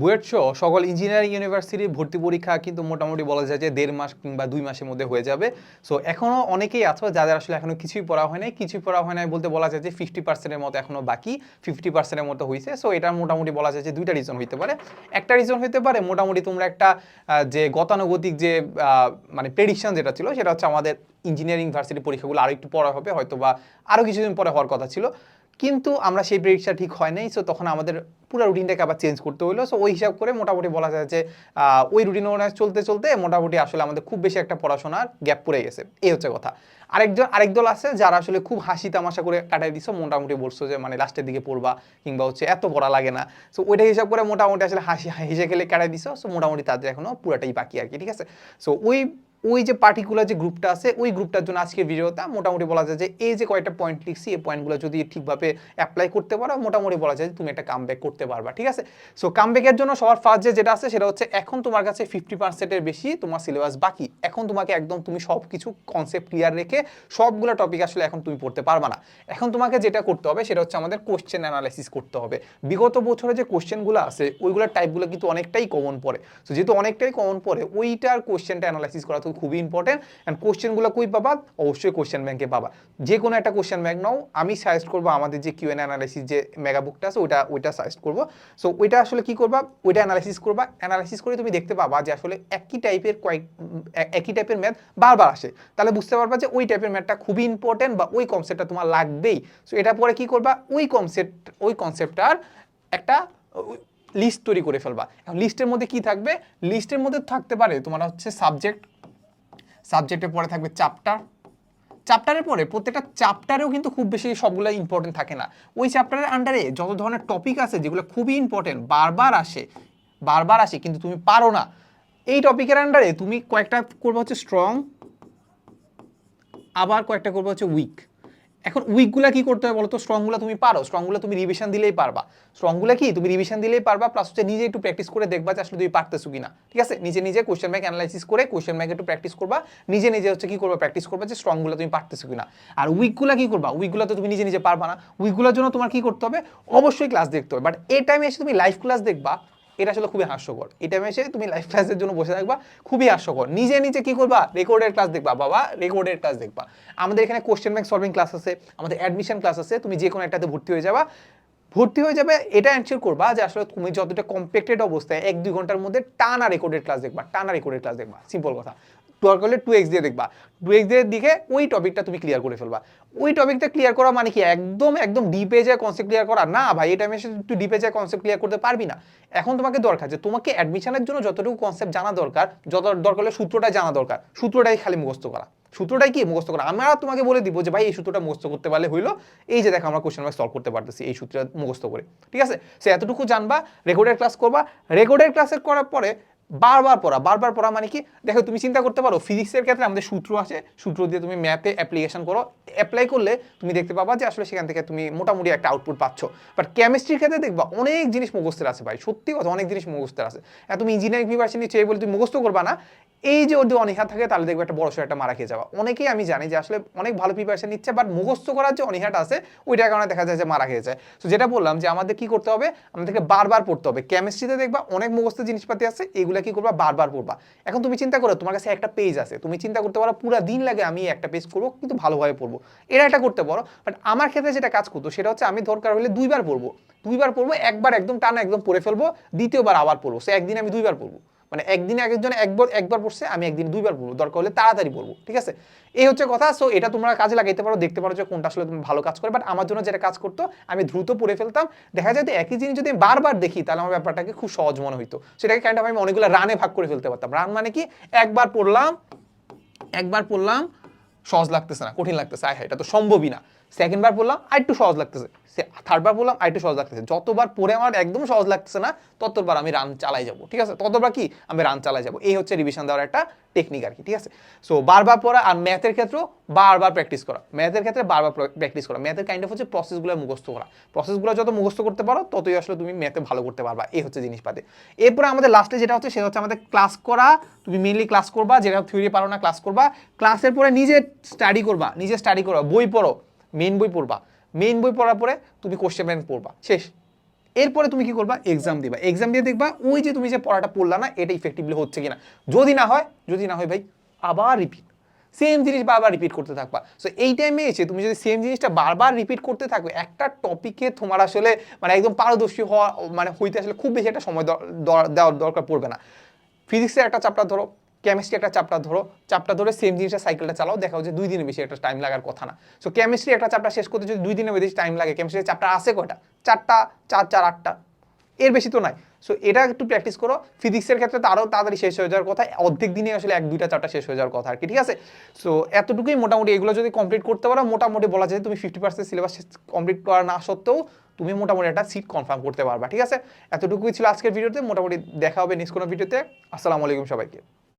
বুয়েট সহ সকল ইঞ্জিনিয়ারিং ইউনিভার্সিটির ভর্তি পরীক্ষা কিন্তু মোটামুটি বলা যায় যে দেড় মাস কিংবা দুই মাসের মধ্যে হয়ে যাবে। সো এখনও অনেকেই আছো যাদের আসলে এখনও কিছুই পড়া হয় নাই। কিছুই পড়া হয় নাই বলতে বলা যায় যে ফিফটি পার্সেন্টের মতো এখনও বাকি ফিফটি পার্সেন্টের মতো হয়েছে সো এটা মোটামুটি বলা যায় যে দুইটা রিজন হইতে পারে। একটা রিজন হইতে পারে, মোটামুটি তোমরা একটা যে গতানুগতিক যে মানে প্রেডিকশন যেটা ছিল, সেটা হচ্ছে আমাদের ইঞ্জিনিয়ারিং ভার্সিটি পরীক্ষাগুলো আরও একটু পরে হবে হয়তো বা আরও কিছুদিন পরে হওয়ার কথা ছিল। কিন্তু আমরা সেই প্রেডিকশন ঠিক হয় নাই সো তখন আমাদের পুরো রুটিনটাকে আবার চেঞ্জ করতে হলো সো ওই হিসাব করে মোটামুটি বলা যায় যে ওই রুটিন চলতে চলতে মোটামুটি আসলে আমাদের খুব বেশি একটা পড়াশোনার গ্যাপ পড়ে গেছে। এই হচ্ছে কথা। আরেকজন, আরেক দল আছে যারা আসলে খুব হাসি তামাশা করে কাটাই দিছো, মোটামুটি বলছো যে মানে লাস্টের দিকে পড়বা কিংবা হচ্ছে এত পড়া লাগে না। সো ওইটা হিসাব করে মোটামুটি আসলে হাসি, হেসে খেলে কাটাই দিছো। সো মোটামুটি তাদের এখনও পুরাটাই বাকি আর কি, ঠিক আছে? সো ওই ওই যে পার্টিকুলার যে গ্রুপটা আছে, ওই গ্রুপটার জন্য আজকের ভিডিওটা মোটামুটি বলা যায় যে এই যে কয়েকটা পয়েন্ট লিখছি, এই পয়েন্টগুলো যদি ঠিকভাবে অ্যাপ্লাই করতে পারো, মোটামুটি বলা যায় যে তুমি একটা কামব্যাক করতে পারবা, ঠিক আছে? সো কামব্যাকের জন্য সবার ফার্স্ট যে যেটা আছে সেটা হচ্ছে এখন তোমার কাছে ফিফটি পার্সেন্টের বেশি তোমার সিলেবাস বাকি। এখন তোমাকে একদম তুমি সব কিছু কনসেপ্ট ক্লিয়ার রেখে সবগুলো টপিক আসলে এখন তুমি পড়তে পারবা না। এখন তোমাকে যেটা করতে হবে সেটা হচ্ছে আমাদের কোশ্চেন অ্যানালাইসিস করতে হবে। বিগত বছরে যে কোশ্চেনগুলো আছে, ওইগুলোর টাইপগুলো কিন্তু অনেকটাই কমন পড়ে। তো যেহেতু অনেকটাই কমন পড়ে, ওইটার কোশ্চেনটা অ্যানালাইসিস করা তো খুবই ইম্পর্টেন্ট অ্যান্ড কোশ্চেনগুলো কই পাবা? অবশ্যই কোশ্চেন ব্যাংকে পাবা। যে কোনো একটা কোশ্চেন ব্যাংক নাও, আমি সাজেস্ট করব আমাদের যে কিউ এন অ্যানালাইসিস যে মেগা বুকটা আছে, ওইটা ওইটা সাজেস্ট করব। সো ওইটা আসলে কি করবা? ওইটা অ্যানালাইসিস করবা। অ্যানালাইসিস করে তুমি দেখতে পাবা যে আসলে একই টাইপের কয়েক, একই টাইপের ম্যাথ বারবার আসে। তাহলে বুঝতে পারবা যে ওই টাইপের ম্যাথটা খুবই ইম্পর্টেন্ট বা ওই কনসেপ্টটা তোমার লাগবেই। সো এটা পরে কি করবা? ওই কনসেপ্ট ওই কনসেপ্টটার একটা লিস্ট তৈরি করে ফেলবা। এখন লিস্টের মধ্যে কি থাকবে? লিস্টের মধ্যে থাকতে পারে তোমার হচ্ছে সাবজেক্ট সাবজেক্টের পরে থাকবে চাপ্টার চ্যাপ্টারের পরে প্রত্যেকটা চ্যাপ্টারেও কিন্তু খুব বেশি সবগুলো ইম্পর্টেন্ট থাকে না। ওই চ্যাপ্টারের আন্ডারে যত ধরনের টপিক আছে, যেগুলো খুবই ইম্পর্টেন্ট বারবার আসে বারবার আসে, কিন্তু তুমি পারো না, এই টপিকের আন্ডারে তুমি কয়েকটা করব হচ্ছে স্ট্রং আবার কয়েকটা করব হচ্ছে উইক এখন উইকগুলো কি করতে হবে বলো তো স্ট্রংগুলো তুমি পারো। স্ট্রংগুলো তুমি রিভিশন দিলেই পারবা। স্ট্রংগুলো কি? তুমি রিভিশন দিলেই পারবা প্লাস হচ্ছে নিজে একটু প্র্যাকটিস করে দেখবা যে আসলে তুমি পারতেছো কিনা। ঠিক আছে? নিজে নিজে কোশ্চেন ব্যাংক অ্যানালাইসিস করে কোয়েশ্চেন ব্যাংক একটু প্র্যাকটিস করবা। নিজে নিজে হচ্ছে কি করবা? প্র্যাকটিস করবা যে স্ট্রংগুলো তুমি পারতেছো কিনা। আর উইকগুলো কি করবা? উইকগুলো তো তুমি নিজে নিজে পারবা না। উইকগুলোর জন্য তোমার কি করতে হবে? অবশ্যই ক্লাস দেখতে হবে। বাট এই টাইমে এসে তুমি লাইভ ক্লাস দেখবা। এটা আসলে খুবই হাস্যকর। এটা এসে তুমি লাইভ ক্লাসের জন্য বসে থাকবা, খুবই হাস্যকর। নিজে নিজে কি করবা? রেকর্ডের ক্লাস দেখবা, বাবা রেকর্ডের ক্লাস দেখবা। আমাদের এখানে কোশ্চেন ব্যাংক সলভিং ক্লাস আছে, আমাদের অ্যাডমিশন ক্লাস আছে, তুমি যে কোনো একটাতে ভর্তি হয়ে যাবা। ভর্তি হয়ে যাবে, এটা অ্যান্সার করবা যে আসলে তুমি যতটা কম্পেক্টেড অবস্থায় এক দুই ঘণ্টার মধ্যে টানা রেকর্ডের ক্লাস দেখবা, টানা রেকর্ডের ক্লাস দেখবা। সিম্পল কথা। দরকার করলে টু এক্স দিয়ে দেখবা। টু এক্স দিয়ে দিকে ওই টপিকটা তুমি ক্লিয়ার করে ফেলবা। ওই টপিকটা ক্লিয়ার করা মানে কি? একদম একদম ডিপে যায় কনসেপ্ট ক্লিয়ার করা। না ভাই, এটা আমি একটু ডিপে যায় কনসেপ্ট ক্লিয়ার করতে পারবি না। এখন তোমাকে দরকার যে তোমাকে অ্যাডমিশনের জন্য যতটুকু কনসেপ্ট জানা দরকার, যত দরকার হলে সূত্রটা জানা দরকার, সূত্রটাই খালি মুখস্থ করা। সূত্রটাই কি? মুখস্থ করা। আমরা তোমাকে বলে দিব যে, ভাই, এই সূত্রটা মুখস্থ করতে পারলে হইল। এই যে দেখো আমরা কোশ্চেন সলভ করতে পারতেছি, এই সূত্রটা মুখস্থ করে। ঠিক আছে? সে এতটুকু জানবা রেকর্ডের ক্লাস করবা। রেকর্ডের ক্লাসের করার পরে বারবার পড়া বারবার পড়া মানে কি? দেখো, তুমি চিন্তা করতে পারো ফিজিক্সের ক্ষেত্রে আমাদের সূত্র আছে, সূত্র দিয়ে তুমি ম্যাথে অ্যাপ্লিকেশন করো অ্যাপ্লাই করলে তুমি দেখতে পাবা যে আসলে সেখান থেকে তুমি মোটামুটি একটা আউটপুট পাচ্ছ। বাট কেমিস্ট্রির ক্ষেত্রে দেখবা, অনেক জিনিস মুখস্থের আছে ভাই, সত্যি কথা, অনেক জিনিস মুখস্থের আছে। আর তুমি ইঞ্জিনিয়ারিং প্রিপারেশন চেয়ে বলে তুমি মুখস্থ করবা না, এই যে ওদের অনীহা থাকে, তাহলে দেখবে একটা বড় সড়ো একটা মারা খেয়ে যাওয়া অনেকেই আমি জানি যে আসলে অনেক ভালো প্রিপারেশন নিচ্ছে বাট মুখস্থ করার যে অনীহাটা আছে, ওইটার কারণে দেখা যায় যে মারা খেয়ে যায়। তো যেটা বললাম যে আমাদের কি করতে হবে? আমাদেরকে বারবার পড়তে হবে। কেমিস্ট্রিতে দেখবা অনেক মুখস্থ জিনিসপাতি আছে, এগুলো কি করবা? বারবার পড়বা। এখন তুমি চিন্তা করো, তোমার কাছে একটা পেজ আছে। তুমি চিন্তা করতে পারো, পুরো দিন লাগে আমি একটা পেজ করব, কিন্তু ভালোভাবে পড়ব। এটা একটা করতে পারো বাট আমার ক্ষেত্রে যেটা কাজ করতো, সেটা হচ্ছে আমি দরকার হলে দুইবার পড়ব। দুইবার পড়ব, একবার একদম টানা একদম পড়ে ফেলব, দ্বিতীয়বার আবার পড়ব। সে একদিন আমি দুইবার পড়ব। মানে একদিনে এক একজন একবার একবার পড়ছে, আমি একদিন দুইবার পড়ব। দরকার হলে তাড়াতাড়ি পড়ব, ঠিক আছে? এই হচ্ছে কথা সো এটা তোমরা কাজে লাগাইতে পারো, দেখতে পারো যে কোনটা আসলে তুমি ভালো কাজ করে বাট আমার জন্য যেটা কাজ করতো, আমি দ্রুত পড়ে ফেলতাম। দেখা যায় যে একই জিনিস যদি বারবার দেখি, তাহলে আমার ব্যাপারটাকে খুব সহজ মনে হইতো। সেটাকে কাইন্ড অফ আমি অনেকগুলো রানে ভাগ করে ফেলতে পারতাম। রান মানে কি? একবার পড়লাম একবার পড়লাম, সহজ লাগতেছে না, কঠিন লাগতেছে, আয় হায়, এটা তো সম্ভবই না। সেকেন্ড বার পড়লাম আর একটু সহজ লাগতেছে। থার্ড বার পড়লাম আর একটু সহজ লাগতেছে। যতবার পড়ে আমার একদম সহজ লাগতেছে না, ততবার আমি রান চালাই যাব, ঠিক আছে? ততবার কি? আমি রান চালাই যাব। এই হচ্ছে রিভিশন দেওয়ার একটা টেকনিক আর কি ঠিক আছে? সো বারবার পড়া আর ম্যাথের ক্ষেত্রেও বারবার প্র্যাকটিস করা। ম্যাথের ক্ষেত্রে বারবার প্র্যাকটিস করা। ম্যাথের কাইন্ড অফ হচ্ছে প্রসেসগুলো মুখস্থ করা। প্রসেসগুলো যত মুখস্থ করতে পারো, ততই আসলে তুমি ম্যাথে ভালো করতে পারবা। এই হচ্ছে জিনিসপাতি। এরপরে আমাদের লাস্টে যেটা হচ্ছে, সেটা হচ্ছে আমাদের ক্লাস করা। তুমি মেনলি ক্লাস করবা, যেটা থিওরি পারো না ক্লাস করবা। ক্লাসের পরে নিজে স্টাডি করবা, নিজে স্টাডি করবা, বই পড়ো। মেন বই পড়বা। মেন বই পড়ার পরে তুমি কোশ্চেন ব্যাংক পড়বা। শেষ। এরপরে তুমি কি করবা? এক্সাম দিবা। এক্সাম দিয়ে দেখবা ওই যে তুমি যে পড়াটা পড়লা না, এটা ইফেক্টিভলি হচ্ছে কিনা। যদি না হয়, যদি না হয় ভাই, আবার রিপিট সেম জিনিস বারবার রিপিট করতে থাকবা। সো এই টাইমে এসে তুমি যদি সেম জিনিসটা বারবার রিপিট করতে থাকো, একটা টপিকে তোমার আসলে মানে একদম পারদর্শী হওয়া মানে হইতে আসলে খুব বেশি একটা সময় দেওয়ার দরকার পড়বে না। ফিজিক্সের একটা চ্যাপ্টার ধরো কেমিস্ট্রি একটা চ্যাপ্টার ধরো চ্যাপ্টার ধরে সেম জিনিসটা সাইকেলটা চালাও দেখা যে দুই দিনের বেশি একটা টাইম লাগার কথা না। সো কেমিস্ট্রি একটা চ্যাপ্টার শেষ করতে যদি দুই দিনের বেশি টাইম লাগে কেমিস্ট্রির চ্যাপ্টার আছে কয়টা? চারটা, চার চার, আটটা। এর বেশি তো নাই। সো এটা একটু প্র্যাকটিস করো। ফিজিক্সের ক্ষেত্রে তো আরও তাড়াতাড়ি শেষ হয়ে যাওয়ার কথা। অর্ধেক দিনে আসলে এক, দুইটা, চারটা শেষ হয়ে যাওয়ার কথা আর কি, ঠিক আছে? সো এতটুকুই মোটামুটি এগুলো যদি কমপ্লিট করতে পারো, মোটামুটি বলা যায় তুমি ফিফটি পার্সেন্ট সিলেবাস কমপ্লিট করা না সত্ত্বেও তুমি মোটামুটি একটা সিট কনফার্ম করতে পারবা, ঠিক আছে? এতটুকুই ছিল আজকের ভিডিওতে মোটামুটি দেখা হবে নেক্সট কোনো ভিডিওতে আসসালামু আলাইকুম সবাইকে।